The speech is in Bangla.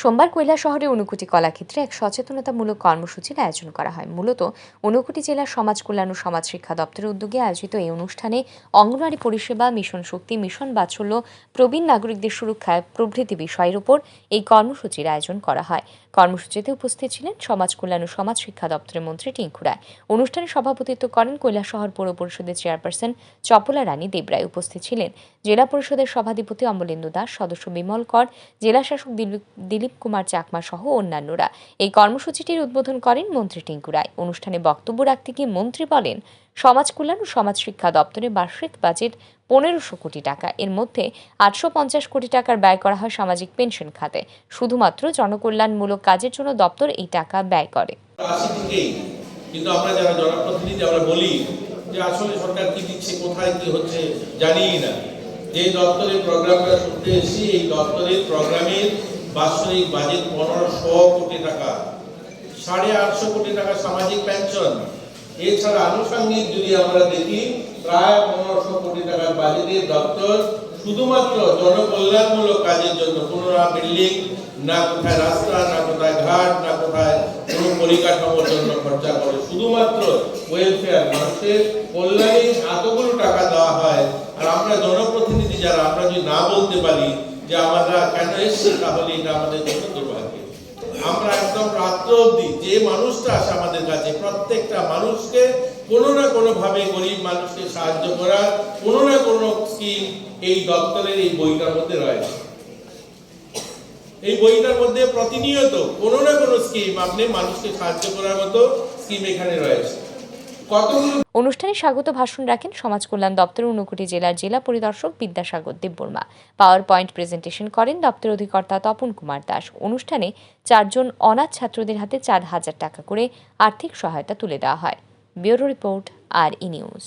সোমবার কৈলা শহরে ঊনকোটি কলাক্ষেত্রে এক সচেতনতামূলক কর্মসূচির আয়োজন করা হয়। মূলত ঊনকোটি জেলার সমাজ কল্যাণ ও সমাজ শিক্ষা দপ্তরের উদ্যোগে আয়োজিত এই অনুষ্ঠানে অঙ্গনওয়াড়ি পরিষেবা, মিশন শক্তি, মিশন বাৎসল্য, প্রবীণ নাগরিকদের সুরক্ষায় প্রভৃতি বিষয়ের উপর এই কর্মসূচির আয়োজন করা হয়। কর্মসূচিতে উপস্থিত ছিলেন সমাজ কল্যাণ ও সমাজ শিক্ষা দপ্তরের মন্ত্রী টিঙ্কু রায়। অনুষ্ঠানে সভাপতিত্ব করেন কৈলাসহর পৌর পরিষদের চেয়ারপারসন চপলা রানী দেবরায়। উপস্থিত ছিলেন। জেলা পরিষদের সভাধিপতি অমলেন্দু দাস, সদস্য বিমল কর, জেলা শাসক দিলীপ কুমার চাকমা সহ অন্যান্যরা। এই কর্মসূচিটির উদ্বোধন করেন মন্ত্রী টিঙ্কু রায়। অনুষ্ঠানে বক্তব্য রাখতে গিয়ে মন্ত্রী বলেন, সমাজ কল্যাণ ও সমাজ শিক্ষা দপ্তরের বার্ষিক বাজেট পনেরোশো কোটি টাকা। এর মধ্যে আটশো পঞ্চাশ কোটি টাকার ব্যয় করা হয় সামাজিক পেনশন খাতে। শুধুমাত্র জনকল্যাণমূলক কাজের জন্য দপ্তর এই টাকা ব্যয় করে। কিন্তু আমরা যারা জনপ্রতিনিধি, আমরা বলি যে আসলে সরকার কি দিচ্ছে, কোথায় কি হচ্ছে, জানিই না। যে দপ্তরের প্রোগ্রামটা শুনতে এসেছি, এই দপ্তরের প্রোগ্রামের বাৎসরিক বাজেট পনেরোশো কোটি টাকা, সাড়ে আটশো কোটি টাকা সামাজিক পেনশন। এছাড়া আনুষঙ্গিক যদি আমরা দেখি, প্রায় পনেরোশো কোটি টাকার বাজেটের দপ্তর শুধুমাত্র জনকল্যাণমূলক কাজের জন্য কোনো না বিল্ডিং, না কোথায় রাস্তা, না কোথায় ঘাট, না কোথায় কোনো পরিকাঠামোর জন্য খরচা করে, শুধুমাত্র ওয়েলফেয়ার মানুষের কল্যাণে এতগুলো টাকা দেওয়া হয়। আমরা জনপ্রতিনিধি যারা, আমরা যদি না বলতে পারি যে আমরা কেন এসছি তাহলে এটা আমাদের জন্য দুর্ভাগ্য। আমরা একদম রাত্র অবধি যে মানুষটা আসে আমাদের কাছে, প্রত্যেকটা মানুষকে কোনো না কোনো ভাবে গরিব মানুষকে সাহায্য করার, কোনো না কোনো স্কিম এই দপ্তরের এই বইটার মধ্যে রয়েছে। এই বইটার মধ্যে প্রতিনিয়ত কোনো না কোনো স্কিম আপনি মানুষকে সাহায্য করার মতো স্কিম এখানে রয়েছে। অনুষ্ঠানে স্বাগত ভাষণ রাখেন সমাজ কল্যাণ দপ্তরের উনকোটি জেলার জেলা পরিদর্শক Vidyasagar Debbarma. Power point presentation করেন দপ্তর অধিকর্তা তপন কুমার দাস। অনুষ্ঠানে চারজন অনাথ ছাত্রদের হাতে চার হাজার টাকা করে আর্থিক সহায়তা তুলে দেওয়া হয়। ব্যুরো রিপোর্ট, আর ই নিউজ।